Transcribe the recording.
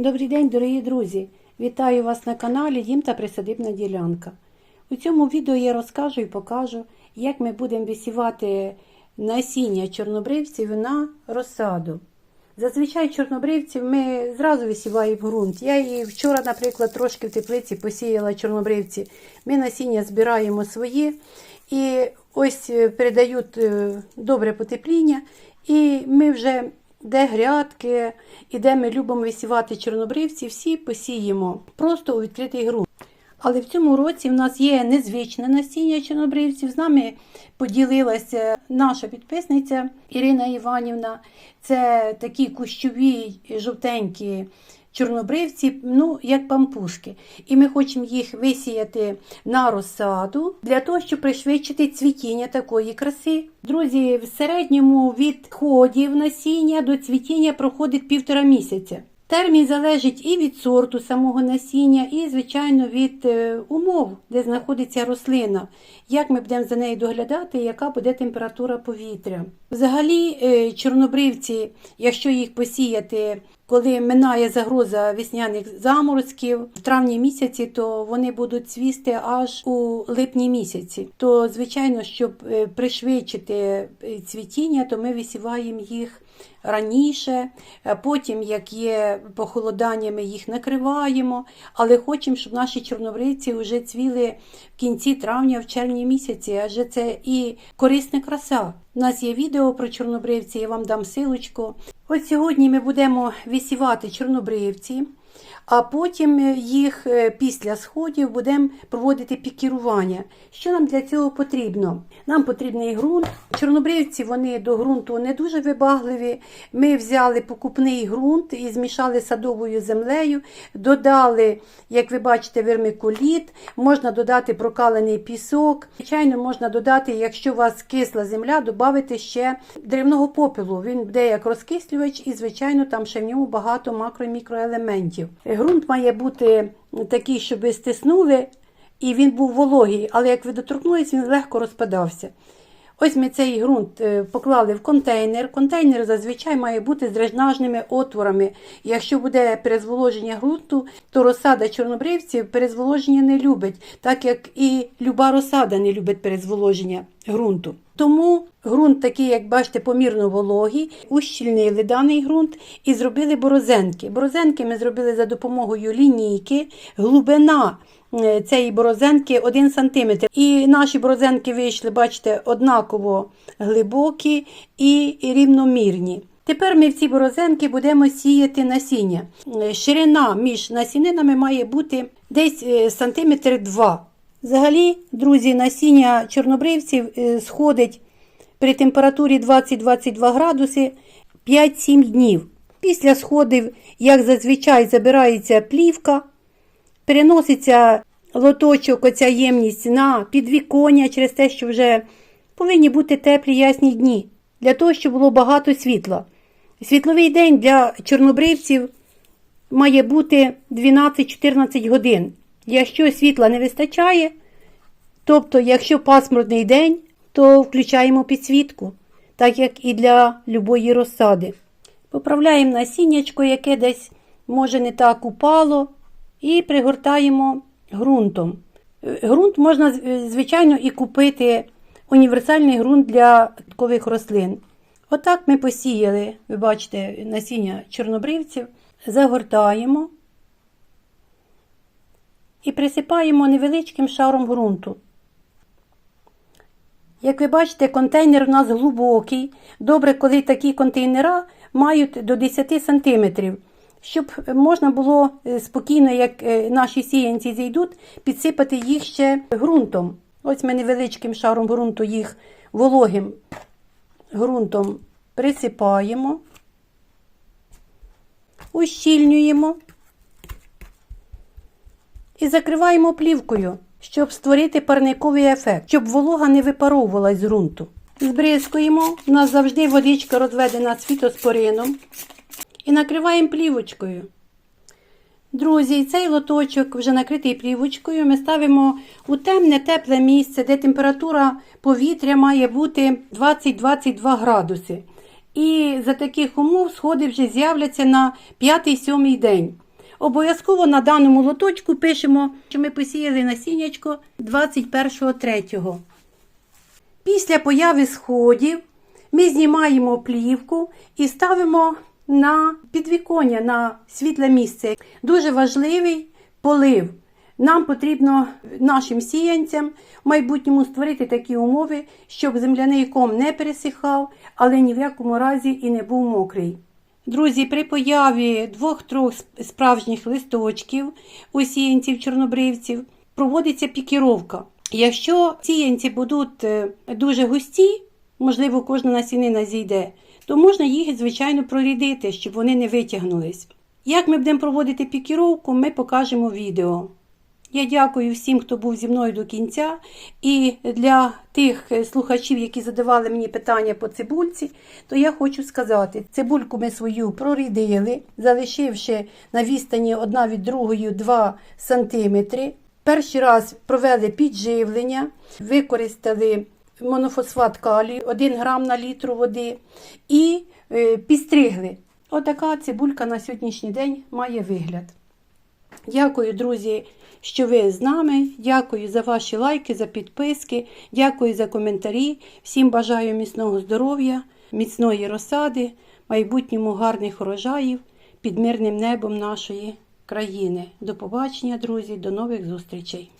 Добрий день, дорогі друзі! Вітаю вас на каналі Дім та Присадибна ділянка. У цьому відео я розкажу і покажу, як ми будемо висівати насіння чорнобривців на розсаду. Зазвичай чорнобривців ми зразу висіваємо в ґрунт. Я і вчора, наприклад, трошки в теплиці посіяла чорнобривці. Ми насіння збираємо свої і ось е, передають е, добре потепління. І ми вже де грядки і де ми любимо висівати чорнобривці, всі посіємо просто у відкритий ґрунт. Але в цьому році в нас є незвичне насіння чорнобривців. З нами поділилася наша підписниця Ірина Іванівна. Це такі кущові жовтенькі чорнобривці, ну, як пампушки. І ми хочемо їх висіяти на розсаду для того, щоб пришвидшити цвітіння такої краси. Друзі, в середньому від ходів насіння до цвітіння проходить півтора місяця. Термін залежить і від сорту самого насіння, і, звичайно, від е, умов, де знаходиться рослина, як ми будемо за нею доглядати, яка буде температура повітря. Взагалі, е, чорнобривці, якщо їх посіяти, коли минає загроза весняних заморозків в травні місяці, то вони будуть цвісти аж у липні місяці. То, звичайно, щоб е, пришвидшити е, цвітіння, то ми висіваємо їх раніше, потім, як є похолодання, ми їх накриваємо, але хочемо, щоб наші чорнобривці вже цвіли в кінці травня, в червні місяці, адже це і корисна краса. У нас є відео про чорнобривці, я вам дам силочку. От сьогодні ми будемо висівати чорнобривці. А потім їх е, після сходів будемо проводити пікірування. Що нам для цього потрібно? Нам потрібний ґрунт. Чорнобривці вони до ґрунту не дуже вибагливі. Ми взяли покупний ґрунт і змішали садовою землею, додали, як ви бачите, вермикуліт, можна додати прокалений пісок. Звичайно, можна додати, якщо у вас кисла земля, додати ще древного попелу. Він буде як розкислювач, і, звичайно, там ще в ньому багато макро- і мікроелементів. Ґрунт має бути такий, щоб стиснули, і він був вологий, але як ви доторкнулись, він легко розпадався. Ось ми цей ґрунт е, поклали в контейнер. Контейнер зазвичай має бути з дренажними отворами. Якщо буде перезволоження ґрунту, то розсада чорнобривців перезволоження не любить, так як і люба розсада не любить перезволоження ґрунту. Тому ґрунт такий, як бачите, помірно вологий, ущільнили даний ґрунт і зробили борозенки. Борозенки ми зробили за допомогою лінійки, глибина е, цієї борозенки 1 см. І наші борозенки вийшли, бачите, однаково глибокі і рівномірні. Тепер ми в ці борозенки будемо сіяти насіння. Е, Ширина між насінинами має бути десь е, сантиметр 2. Взагалі, друзі, насіння чорнобривців е, сходить при температурі 20-22 градуси 5-7 днів. Після сходів, як зазвичай, забирається плівка, переноситься лоточок, оця ємність на підвіконня через те, що вже повинні бути теплі ясні дні, для того, щоб було багато світла. Світловий день для чорнобривців має бути 12-14 годин. Якщо світла не вистачає, тобто, якщо пасмурний день, то включаємо підсвітку, так як і для любої розсади. Поправляємо насіннячко, яке десь може не так упало, і пригортаємо ґрунтом. Ґрунт можна, звичайно, і купити універсальний ґрунт для такових рослин. Отак ми посіяли, ви бачите, насіння чорнобривців, загортаємо і присипаємо невеличким шаром ґрунту. Як ви бачите, контейнер у нас глибокий. Добре, коли такі контейнера мають до 10 см, щоб можна було е, спокійно, як е, наші сіянці зійдуть, підсипати їх ще ґрунтом. Ось ми невеличким шаром ґрунту їх вологим ґрунтом присипаємо, ущільнюємо і закриваємо плівкою, щоб створити парниковий ефект, щоб волога не випаровувалась з ґрунту. Збризкуємо, у нас завжди водичка розведена цвітоспорином. І накриваємо плівочкою. Друзі, цей лоточок, вже накритий плівочкою, ми ставимо у темне тепле місце, де температура повітря має бути 20-22 градуси. І за таких умов сходи вже з'являться на 5-7 день. Обов'язково на даному лоточку пишемо, що ми посіяли насіннячко 21.03. Після появи сходів ми знімаємо плівку і ставимо на підвіконня, на світле місце. Дуже важливий полив. Нам потрібно нашим сіянцям в майбутньому створити такі умови, щоб земляний ком не пересихав, але ні в якому разі і не був мокрий. Друзі, при появі двох-трьох справжніх листочків у сіянців чорнобривців проводиться пікіровка. Якщо сіянці будуть е, дуже густі, можливо, кожна насінина зійде, то можна їх, звичайно, прорідити, щоб вони не витягнулись. Як ми будемо проводити пікіровку, ми покажемо відео. Я дякую всім, хто був зі мною до кінця. І для тих е, слухачів, які задавали мені питання по цибульці, то я хочу сказати: цибульку ми свою прорідили, залишивши на відстані одна від другої 2 см. Перший раз провели підживлення, використали монофосфат калію 1 грам на літру води і е, підстригли. Отака цибулька на сьогоднішній день має вигляд. Дякую, друзі, що ви з нами. Дякую за ваші лайки, за підписки, дякую за коментарі. Всім бажаю міцного здоров'я, міцної розсади, майбутньому гарних урожаїв під мирним небом нашої країни. До побачення, друзі, до нових зустрічей.